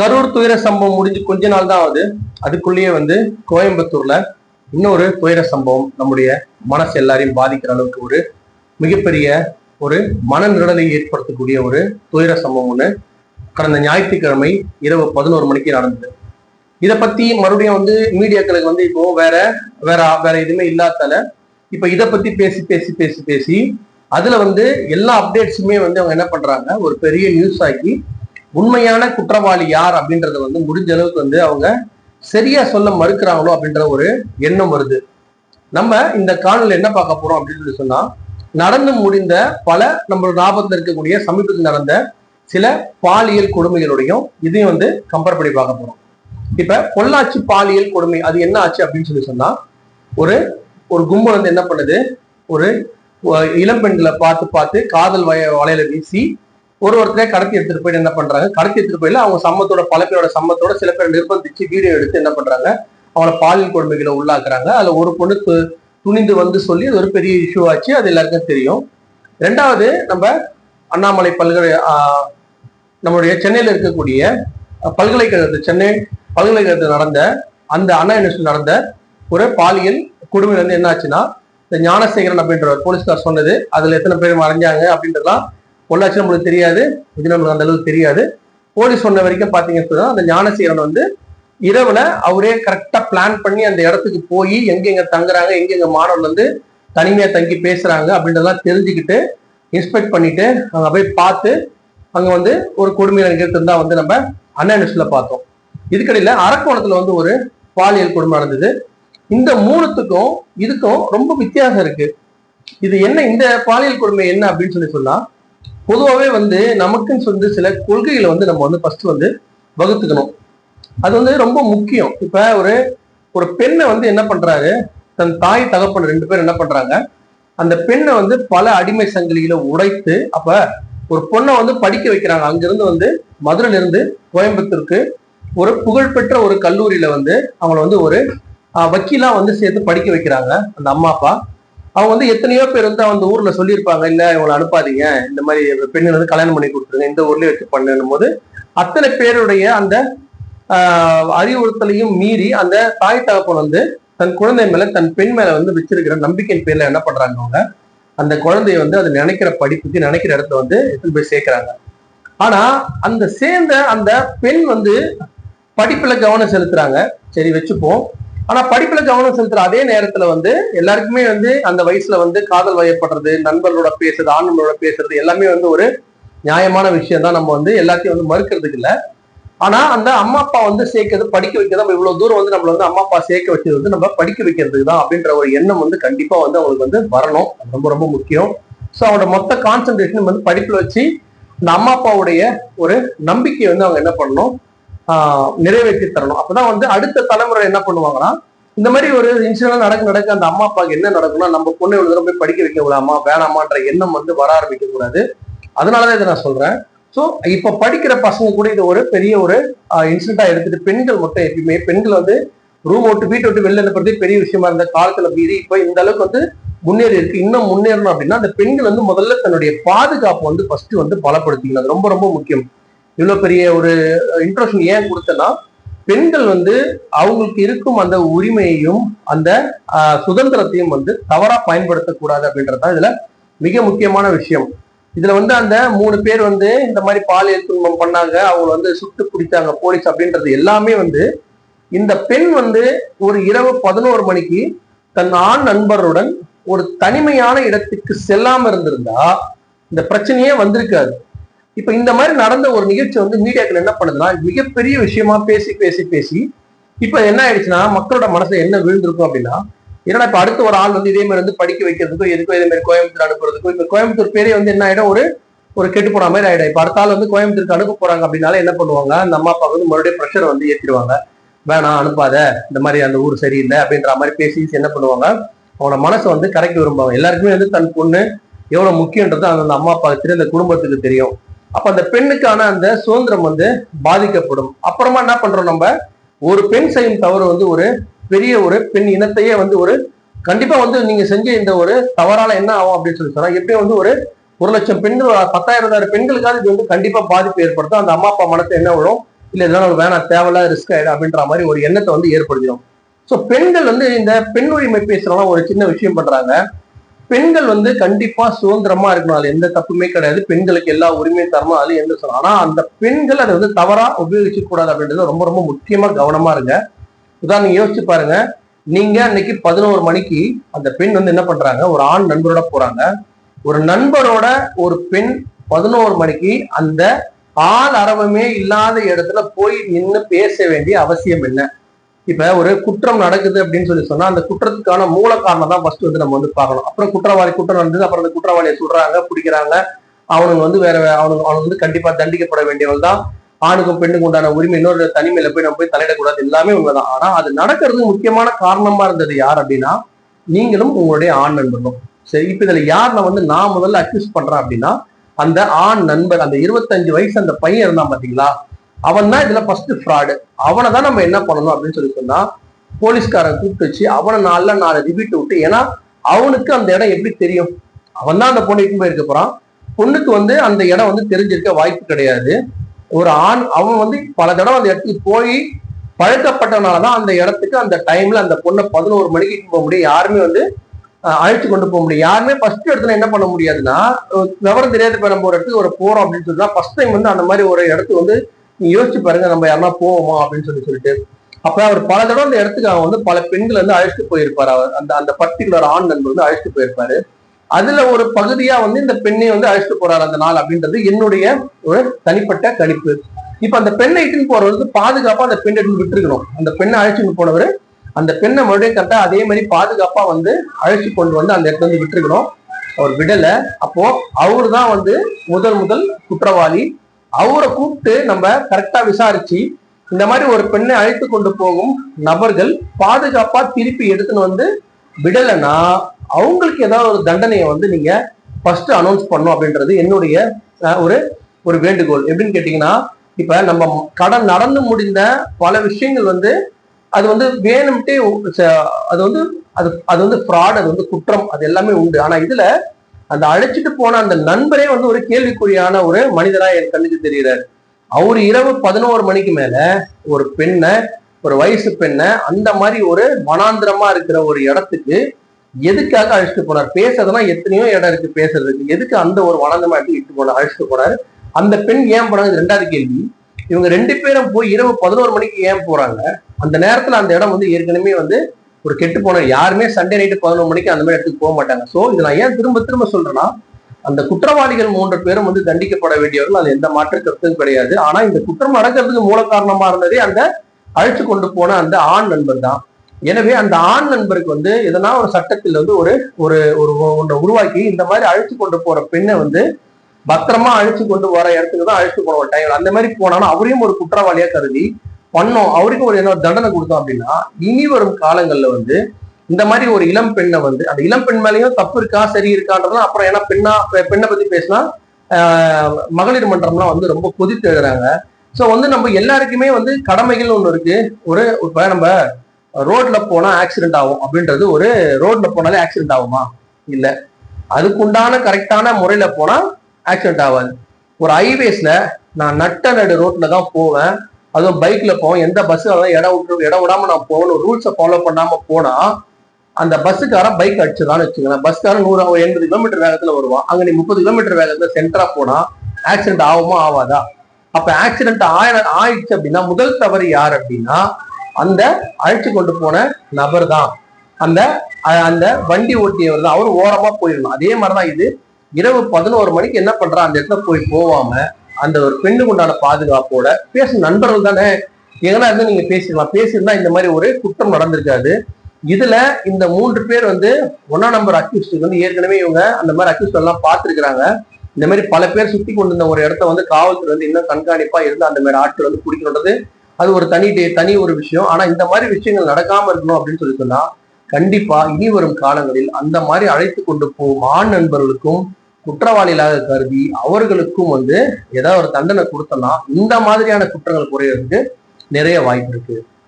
கரூர் துயர சம்பவம் முடிஞ்சு கொஞ்ச நாள் தான் ஆகுது. அதுக்குள்ளேயே வந்து கோயம்புத்தூர்ல இன்னொரு துயர சம்பவம் நம்முடைய மனசு எல்லாரையும் பாதிக்கிற அளவுக்கு ஒரு மிகப்பெரிய ஒரு மனநிழலை ஏற்படுத்தக்கூடிய ஒரு துயர சம்பவம் ஒன்று கடந்த ஞாயிற்றுக்கிழமை இரவு பதினோரு மணிக்கு நடந்தது. இதை பத்தி மறுபடியும் வந்து மீடியாக்களுக்கு வந்து இப்போ வேற வேற வேற எதுவுமே இல்லாதால இப்ப இதை பத்தி பேசி பேசி பேசி பேசி அதுல வந்து எல்லா அப்டேட்ஸுமே வந்து அவங்க என்ன பண்றாங்க ஒரு பெரிய நியூஸ் ஆக்கி உண்மையான குற்றவாளி யார் அப்படின்றத வந்து முடிஞ்ச அளவுக்கு வந்து அவங்க சரியா சொல்ல மறுக்கிறாங்களோ அப்படின்ற ஒரு எண்ணம் வருது. நம்ம இந்த காணொலி என்ன பார்க்க போறோம் அப்படின்னு சொல்லி சொன்னா நடந்து முடிந்த பல நம்ம ஞாபகத்தில் இருக்கக்கூடிய சமீபத்தில் நடந்த சில பாலியல் கொடுமைகளுடையும் இதையும் வந்து கம்பேர் பண்ணி பார்க்க போறோம். இப்ப பொள்ளாச்சி பாலியல் கொடுமை அது என்ன ஆச்சு அப்படின்னு சொல்லி சொன்னா ஒரு ஒரு கும்பல் வந்து என்ன பண்ணுது? ஒரு இளம்பெண்களை பார்த்து பார்த்து காதல் வய வலையில வீசி ஒரு ஒருத்தரே கடத்தி எடுத்துட்டு போயிட்டு என்ன பண்றாங்க? கடத்தி எடுத்துட்டு போயில அவங்க சம்மத்தோட பல பேரோட சம்மத்தோட சில பேர் நிர்பந்திச்சு வீடியோ எடுத்து என்ன பண்றாங்க? அவங்கள பாலியல் கொடுமைகளை உள்ளாக்குறாங்க. அதுல ஒரு பொண்ணு துணிந்து வந்து சொல்லி அது ஒரு பெரிய இஷ்யூ ஆச்சு. அது எல்லாருக்கும் தெரியும். ரெண்டாவது நம்ம அண்ணாமலை பல்கலை நம்மளுடைய சென்னையில இருக்கக்கூடிய பல்கலைக்கழகத்து சென்னை பல்கலைக்கழகத்தில் நடந்த அந்த அண்ணா யூனிவர்சிட்டி நடந்த ஒரு பாலியல் கொடுமையில வந்து என்ன ஆச்சுன்னா இந்த ஞானசேகரன் அப்படின்ற ஒரு போலீஸ்கார் சொன்னது அதுல எத்தனை பேர் மறைஞ்சாங்க அப்படின்றதுலாம் பொள்ளாச்சி நம்மளுக்கு தெரியாது இது நம்மளுக்கு அந்த அளவுக்கு தெரியாது. போலீஸ் சொன்ன வரைக்கும் பாத்தீங்கன்னு சொன்னா அந்த ஞானசீரன் வந்து இரவுல அவரே கரெக்டா பிளான் பண்ணி அந்த இடத்துக்கு போய் எங்கெங்க தங்குறாங்க எங்கெங்க மாணவர்கள் வந்து தனிமையா தங்கி பேசுறாங்க அப்படின்றதெல்லாம் தெரிஞ்சுக்கிட்டு இன்ஸ்பெக்ட் பண்ணிட்டு அங்க போய் பார்த்து அங்க வந்து ஒரு கொடுமையை நிகழ்த்திருந்தா வந்து நம்ம அண்ணா யூனிவர்சிட்டியில பார்த்தோம். இதுக்கடையில அரக்கோணத்துல வந்து ஒரு பாலியல் கொடுமை நடந்தது. இந்த மூணுத்துக்கும் இதுக்கும் ரொம்ப வித்தியாசம் இருக்கு. இது என்ன இந்த பாலியல் கொடுமை என்ன அப்படின்னு சொல்லி சொன்னா பொதுவாகவே வந்து நமக்குன்னு சொல்லி சில கொள்கைகளை வந்து நம்ம வந்து ஃபர்ஸ்ட் வந்து வகுத்துக்கணும். அது வந்து ரொம்ப முக்கியம். இப்ப ஒரு ஒரு பெண்ணை வந்து என்ன பண்றாரு? தன் தாய் தகப்பன் ரெண்டு பேரும் என்ன பண்றாங்க? அந்த பெண்ணை வந்து பல அடிமை சங்கிலியில உடைத்து அப்ப ஒரு பொண்ணை வந்து படிக்க வைக்கிறாங்க. அங்கிருந்து வந்து மதுரையில இருந்து கோயம்புத்தூருக்கு ஒரு புகழ்பெற்ற ஒரு கல்லூரியில வந்து அவங்கள வந்து ஒரு வக்கீலா வந்து சேர்த்து படிக்க வைக்கிறாங்க. அந்த அம்மா அப்பா. அவங்க வந்து எத்தனையோ பேர் வந்து அந்த ஊர்ல சொல்லியிருப்பாங்க இல்ல இவங்களை அனுப்பாதீங்க. இந்த மாதிரி பெண்ணை வந்து கல்யாணம் பண்ணி கொடுத்துருங்க. இந்த ஊர்லயே வச்சு பண்ணும் போது அத்தனை பேருடைய அந்த அறிவுறுத்தலையும் மீறி அந்த தாய் தகப்பன் வந்து தன் குழந்தை மேல தன் பெண் மேல வந்து வச்சிருக்கிற நம்பிக்கையின் பேர்ல என்ன பண்றாங்க அவங்க? அந்த குழந்தைய வந்து அது நினைக்கிற படிப்புக்கு நினைக்கிற இடத்துல வந்து எடுத்துட்டு போய் சேர்க்கிறாங்க. ஆனா அந்த சேர்ந்த அந்த பெண் வந்து படிப்புல கவனம் செலுத்துறாங்க. சரி வச்சுப்போம். ஆனா படிப்புல கவனம் செலுத்துற அதே நேரத்துல வந்து எல்லாருக்குமே வந்து அந்த வயசுல வந்து காதல் வயப்படுறது நண்பர்களோட பேசுறது ஆண்களோட பேசுறது எல்லாமே வந்து ஒரு நியாயமான விஷயம் தான். நம்ம வந்து எல்லாத்தையும் வந்து மறுக்கிறதுக்கு இல்ல. ஆனா அந்த அம்மா அப்பா வந்து சேர்க்கறது படிக்க வைக்கிறது நம்ம இவ்வளவு தூரம் வந்து நம்மள வந்து அம்மா அப்பா சேர்க்க வச்சது வந்து நம்ம படிக்க வைக்கிறதுக்கு தான் அப்படின்ற ஒரு எண்ணம் வந்து கண்டிப்பா வந்து அவங்களுக்கு வந்து வரணும். ரொம்ப ரொம்ப முக்கியம். ஸோ அவனோட மொத்த கான்சென்ட்ரேஷன் வந்து படிப்புல வச்சு இந்த அம்மா அப்பாவுடைய ஒரு நம்பிக்கையை வந்து அவங்க என்ன பண்ணணும்? நிறைவேற்றி தரணும். அப்பதான் வந்து அடுத்த தலைமுறை என்ன பண்ணுவாங்கன்னா இந்த மாதிரி ஒரு இன்சிடென்ட் நடக்க நடக்க அந்த அம்மா அப்பாவுக்கு என்ன நடக்கும்னா நம்ம பொண்ணு இவ்வளவு தூரம் போய் படிக்க வைக்க விடாமா வேணாமான்ற எண்ணம் வந்து வர ஆரம்பிக்க கூடாது அதனாலதான் இதை நான் சொல்றேன். ஸோ இப்ப படிக்கிற பசங்க கூட இது ஒரு பெரிய ஒரு இன்சிடென்டா எடுத்துட்டு பெண்கள் மட்டும் எப்பயுமே பெண்கள் வந்து ரூம் விட்டு வீட்டை விட்டு வெளில அனுப்புறதே பெரிய விஷயமா இருந்த காலத்துல மீறி இப்ப இந்த அளவுக்கு வந்து முன்னேறி இருக்கு. இன்னும் முன்னேறணும் அப்படின்னா அந்த பெண்கள் வந்து முதல்ல தன்னுடைய பாதுகாப்பு வந்து ஃபர்ஸ்ட் வந்து பலப்படுத்திக்கணும். அது ரொம்ப ரொம்ப முக்கியம். இவ்வளவு பெரிய ஒரு இன்ட்ரோஷன் ஏன் கொடுத்தேன்னா பெண்கள் வந்து அவங்களுக்கு இருக்கும் அந்த உரிமையையும் அந்த சுதந்திரத்தையும் வந்து தவறா பயன்படுத்தக்கூடாது அப்படின்றது தான் இதுல மிக முக்கியமான விஷயம். இதுல வந்து அந்த மூணு பேர் வந்து இந்த மாதிரி பாலியல் துன்பம் பண்ணாங்க அவங்க வந்து சுட்டு பிடிச்சாங்க போலீஸ் அப்படின்றது எல்லாமே வந்து இந்த பெண் வந்து ஒரு இரவு பதினோரு மணிக்கு தன் ஆண் நண்பருடன் ஒரு தனிமையான இடத்துக்கு செல்லாம இருந்திருந்தா இந்த பிரச்சனையே வந்திருக்காது. இப்ப இந்த மாதிரி நடந்த ஒரு நிகழ்ச்சி வந்து மீடியாக்கள் என்ன பண்ணுதுன்னா மிகப்பெரிய விஷயமா பேசி பேசி பேசி இப்ப என்ன ஆயிடுச்சுன்னா மக்களோட மனசுல என்ன விழுந்திருக்கும் அப்படின்னா ஏன்னா இப்ப அடுத்த ஒரு ஆள் வந்து இதே மாதிரி வந்து படிக்க வைக்கிறதுக்கோ எதுக்கோ இதே மாதிரி கோயம்புத்தூர் அனுப்புறதுக்கோ இப்ப கோயம்புத்தூர் பேரே வந்து என்ன ஆயிடும் ஒரு ஒரு கெட்டு போன மாதிரி ஆயிடும். இப்ப அடுத்த ஆள் வந்து கோயம்புத்தூருக்கு அனுப்ப போறாங்க அப்படின்னால என்ன பண்ணுவாங்க அந்த அம்மா அப்பா வந்து மறுபடியும் ப்ரெஷர் வந்து ஏற்றிடுவாங்க வேணாம் அனுப்பாத இந்த மாதிரி அந்த ஊர் சரியில்லை அப்படின்ற மாதிரி பேசி என்ன பண்ணுவாங்க அவனோட மனசை வந்து கரைக்க விரும்புவாங்க. எல்லாருக்குமே வந்து தன் பொண்ணு எவ்வளவு முக்கியன்றது அந்த அம்மா அப்பாவுக்கு தெரியும் அந்த குடும்பத்துக்கு தெரியும். அப்ப அந்த பெண்ணுக்கான அந்த சுதந்திரம் வந்து பாதிக்கப்படும். அப்புறமா என்ன பண்றோம் நம்ம? ஒரு பெண் செய்யும் தவறு வந்து ஒரு பெரிய ஒரு பெண் இனத்தையே வந்து ஒரு கண்டிப்பா வந்து நீங்க செஞ்ச இந்த ஒரு தவறால என்ன ஆகும் அப்படின்னு சொல்லி சொன்னா எப்பயும் வந்து ஒரு ஒரு லட்சம் பெண்கள் பத்தாயிரம் பெண்களுக்காவது இது வந்து கண்டிப்பா பாதிப்பு ஏற்படுத்தும். அந்த அம்மா அப்பா மனத்தை என்ன வரும்? இல்ல இதெல்லாம் நமக்கு வேணாம் தேவையில்லாத ரிஸ்க் ஆயிடும் அப்படின்ற மாதிரி ஒரு எண்ணத்தை வந்து ஏற்படுத்திடும். ஸோ பெண்கள் வந்து இந்த பெண் உரிமை பேசுறவங்க ஒரு சின்ன விஷயம் பண்றாங்க. பெண்கள் வந்து கண்டிப்பா சுதந்திரமா இருக்கணும். அது எந்த தப்புமே கிடையாது. பெண்களுக்கு எல்லா உரிமையும் தரணும். அது எந்த சொல்லலாம் ஆனா அந்த பெண்கள் அதை வந்து தவறா உபயோகிக்க கூடாது அப்படின்றது ரொம்ப ரொம்ப முக்கியமா கவனமா இருங்க. உதாரணம் யோசிச்சு பாருங்க. நீங்க அன்னைக்கு பதினோரு மணிக்கு அந்த பெண் வந்து என்ன பண்றாங்க? ஒரு ஆண் நண்பரோட போறாங்க. ஒரு நண்பரோட ஒரு பெண் பதினோரு மணிக்கு அந்த ஆள் அரவமே இல்லாத இடத்துல போய் நின்று பேச வேண்டிய அவசியம் என்ன? இப்ப ஒரு குற்றம் நடக்குது அப்படின்னு சொல்லி சொன்னா அந்த குற்றத்துக்கான மூல காரணம் தான் ஃபர்ஸ்ட் வந்து நம்ம வந்து பார்க்கணும். அப்புறம் குற்றவாளி குற்றம் நடந்தது அப்புறம் அந்த குற்றவாளியை சொல்றாங்க பிடிக்கிறாங்க. அவனுங்க வந்து வேற அவனுக்கு அவனுக்கு வந்து கண்டிப்பா தண்டிக்கப்பட வேண்டியவள் தான். ஆணுக்கும் பெண்ணுக்கும் உண்டான உரிமை இன்னொரு தனிமையில போய் நம்ம போய் தலையிடக்கூடாது எல்லாமே உண்மைதான். ஆனா அது நடக்கிறதுக்கு முக்கியமான காரணமா இருந்தது யார் அப்படின்னா நீங்களும் உங்களுடைய ஆண் நண்பர்களும். சரி இப்ப இதுல யார் நான் வந்து நான் முதல்ல அக்யூஸ் பண்றேன் அப்படின்னா அந்த ஆண் நண்பர் அந்த இருபத்தஞ்சு வயசு அந்த பையன் இருந்தான் பாத்தீங்களா? அவன் தான் இதுல ஃபர்ஸ்ட் ஃப்ராடு அவனை தான் நம்ம என்ன பண்ணணும் அப்படின்னு சொல்லி சொன்னா போலீஸ்காரன் கூப்பிட்டு வச்சு அவனை நாளில் நாலு ரிபீட் விட்டு ஏன்னா அவனுக்கு அந்த இடம் எப்படி தெரியும்? அவன் தான் அந்த பொண்ணு இட்டு போயிருக்க போறான். பொண்ணுக்கு வந்து அந்த இடம் வந்து தெரிஞ்சிருக்க வாய்ப்பு கிடையாது. ஒரு ஆண் அவன் வந்து பல தடவை அந்த இடத்துக்கு போய் பழக்கப்பட்டனாலதான் அந்த இடத்துக்கு அந்த டைம்ல அந்த பொண்ணை பதினோரு மணிக்கு போக முடியும். யாருமே வந்து அழைத்து அழைச்சு கொண்டு போக முடியும். யாருமே ஃபர்ஸ்ட் இடத்துல என்ன பண்ண முடியாதுன்னா விவரம் தெரியாத இப்ப நம்ம ஒரு இடத்துக்கு ஒரு போறோம் அப்படின்னு சொன்னா ஃபர்ஸ்ட் டைம் வந்து அந்த மாதிரி ஒரு இடத்துக்கு வந்து நீங்க யோசிச்சு பாருங்க நம்ம யாருன்னா போவோமா அப்படின்னு சொல்லி சொல்லிட்டு. அப்ப அவர் பல தடவை அந்த இடத்துக்கு அவன் வந்து பல பெண்கள் வந்து அழைச்சிட்டு போயிருப்பாரு. அவர் அந்த அந்த பர்டிகுலர் ஆண் நண்பர் வந்து அழைச்சிட்டு போயிருப்பாரு. அதுல ஒரு பகுதியா வந்து இந்த பெண்ணை வந்து அழைச்சிட்டு போறாரு அந்த நாள் அப்படின்றது என்னுடைய ஒரு தனிப்பட்ட கணிப்பு. இப்ப அந்த பெண்ணை இட்டுன்னு போறவர் வந்து பாதுகாப்பா அந்த பெண்ணை எடுத்து விட்டுருக்கணும். அந்த பெண்ணை அழைச்சிட்டு போனவர் அந்த பெண்ணை மறுபடியும் கரெக்டா அதே மாதிரி பாதுகாப்பா வந்து அழைச்சி கொண்டு வந்து அந்த இடத்துல வந்து விட்டுருக்கணும். அவர் விடல. அப்போ அவரு தான் வந்து முதல் முதல் குற்றவாளி. அவரை கூப்பிட்டு நம்ம கரெக்டா விசாரிச்சு இந்த மாதிரி ஒரு பெண்ணை அழைத்து கொண்டு போகும் நபர்கள் பாதுகாப்பா திருப்பி எடுத்துன்னு வந்து விடலைன்னா அவங்களுக்கு ஏதாவது ஒரு தண்டனையை வந்து நீங்க ஃபர்ஸ்ட் அனௌன்ஸ் பண்ணும் அப்படின்றது என்னுடைய ஒரு ஒரு வேண்டுகோள். எப்படின்னு கேட்டீங்கன்னா இப்ப நம்ம கடன் நடந்து முடிந்த பல விஷயங்கள் வந்து அது வந்து வேணும்ட்டே ச- அது வந்து அது அது வந்து ஃப்ராட் அது வந்து குற்றம் அது எல்லாமே உண்டு. ஆனா இதுல அந்த அழைச்சிட்டு போன அந்த நண்பரே வந்து ஒரு கேள்விக்குறியான ஒரு மனிதரா என் கண்ணுக்கு தெரிகிறார். அவர் இரவு பதினோரு மணிக்கு மேல ஒரு பெண்ணை ஒரு வயசு பெண்ணை அந்த மாதிரி ஒரு மனாந்திரமா இருக்கிற ஒரு இடத்துக்கு எதுக்காக அழைச்சிட்டு போனார்? பேசுறதுனா எத்தனையோ இடம் இருக்கு பேசுறதுக்கு. எதுக்கு அந்த ஒரு வனாந்திரமா இட்டு போனார் அழைச்சிட்டு போனார்? அந்த பெண் ஏன் போனாங்க? ரெண்டாவது கேள்வி. இவங்க ரெண்டு பேரும் போய் இரவு பதினோரு மணிக்கு ஏன் போறாங்க? அந்த நேரத்துல அந்த இடம் வந்து ஏற்கனவே வந்து ஒரு கெட்டு போன யாருமே சண்டே நைட்டு பதினொரு மணிக்கு அந்த மாதிரி இடத்துக்கு போக மாட்டாங்க. ஸோ இதை நான் ஏன் திரும்ப திரும்ப சொல்றேன்னா அந்த குற்றவாளிகள் மூன்று பேரும் வந்து தண்டிக்கப்பட வேண்டியவர்கள் அது எந்த மாற்று கருத்தும் கிடையாது. ஆனா இந்த குற்றம் நடக்கிறதுக்கு மூல காரணமா இருந்ததே அந்த அழைச்சு கொண்டு போன அந்த ஆண் நண்பர் தான். எனவே அந்த ஆண் நண்பருக்கு வந்து எதனா ஒரு சட்டத்தில் வந்து ஒரு ஒரு ஒரு ஒன்றை உருவாக்கி இந்த மாதிரி அழைச்சு கொண்டு போற பெண்ணை வந்து பத்திரமா அழைச்சு கொண்டு வர இடத்துக்கு தான் அழைச்சு போன ஒரு டைம் அந்த மாதிரி போனாலும் அவரையும் ஒரு குற்றவாளியா கருதி பண்ணோம். அவருக்கும் ஒரு என்ன தண்டனை கொடுத்தோம் அப்படின்னா இனி வரும் காலங்கள்ல வந்து இந்த மாதிரி ஒரு இளம் பெண்ணை வந்து அந்த இளம் பெண் மேலேயும் தப்பு இருக்கா சரி இருக்கான்றதுலாம் அப்புறம் ஏன்னா பெண்ணா பெண்ணை பத்தி பேசினா மகளிர் மன்றம்லாம் வந்து ரொம்ப கொதித்து எழுதுறாங்க. ஸோ வந்து நம்ம எல்லாருக்குமே வந்து கடமைகள் ஒன்று இருக்கு. ஒரு இப்போ நம்ம ரோட்ல போனா ஆக்சிடென்ட் ஆகும் அப்படின்றது ஒரு ரோட்ல போனாலே ஆக்சிடென்ட் ஆகுமா? இல்லை. அதுக்குண்டான கரெக்டான முறையில போனா ஆக்சிடென்ட் ஆகாது. ஒரு ஹைவேஸ்ல நான் நட்ட நடு ரோட்ல தான் போவேன். அதுவும் பைக்ல போவோம் எந்த பஸ் இடம் விட்டு இடம் விடாம நான் போகணும். ரூல்ஸை ஃபாலோ பண்ணாம போனா அந்த பஸ்ஸுக்காரன் பைக் அடிச்சதான்னு வச்சுக்கலாம் பஸ்காரன் நூறு ஒரு எண்பது கிலோமீட்டர் வேகத்துல வருவான். அங்க நீ முப்பது கிலோமீட்டர் வேகத்துல சென்டரா போனா ஆக்சிடென்ட் ஆகுமா ஆகாதா? அப்ப ஆக்சிடென்ட் ஆய ஆயிடுச்சு அப்படின்னா முதல் தவறு யார் அப்படின்னா அந்த அழைச்சு கொண்டு போன நபர் தான். அந்த அந்த வண்டி ஓட்டியவர் தான். அவர் ஓரமா போயிடணும். அதே மாதிரிதான் இது இரவு பதினோரு மணிக்கு என்ன பண்றான்? அந்த இடத்துல போய் போவாம அந்த ஒரு பெண்ணுக்கு உண்டான பாதுகாப்போட பேசும் நண்பர்கள் தானே? எங்கன்னா இருந்து நீங்க பேசிடலாம். பேசியிருந்தா இந்த மாதிரி ஒரு குற்றம் நடந்திருக்காது. இதுல இந்த மூன்று பேர் வந்து ஒன்னா நம்பர் அக்யூஸ்டுக்கு வந்து ஏற்கனவே இவங்க அந்த மாதிரி அக்யூஸ்ட் எல்லாம் பார்த்திருக்கிறாங்க. இந்த மாதிரி பல பேர் சுத்தி கொண்டு இருந்த ஒரு இடத்த வந்து காவல்துறை வந்து இன்னும் கண்காணிப்பா இருந்து அந்த மாதிரி ஆட்கள் வந்து பிடிக்கணுன்றது அது ஒரு தனி டே- தனி ஒரு விஷயம். ஆனா இந்த மாதிரி விஷயங்கள் நடக்காம இருக்கணும் அப்படின்னு சொல்லி சொன்னா கண்டிப்பா இனி வரும் காலங்களில் அந்த மாதிரி அழைத்து கொண்டு போகும் ஆண் நண்பர்களுக்கும் குற்றவாளிகளாக கருதி அவர்களுக்கும் வந்து ஏதாவது ஒரு தண்டனை கொடுத்தோம்னா இந்த மாதிரியான குற்றங்கள் குறையிறதுக்கு நிறைய வாய்ப்பு இருக்கு.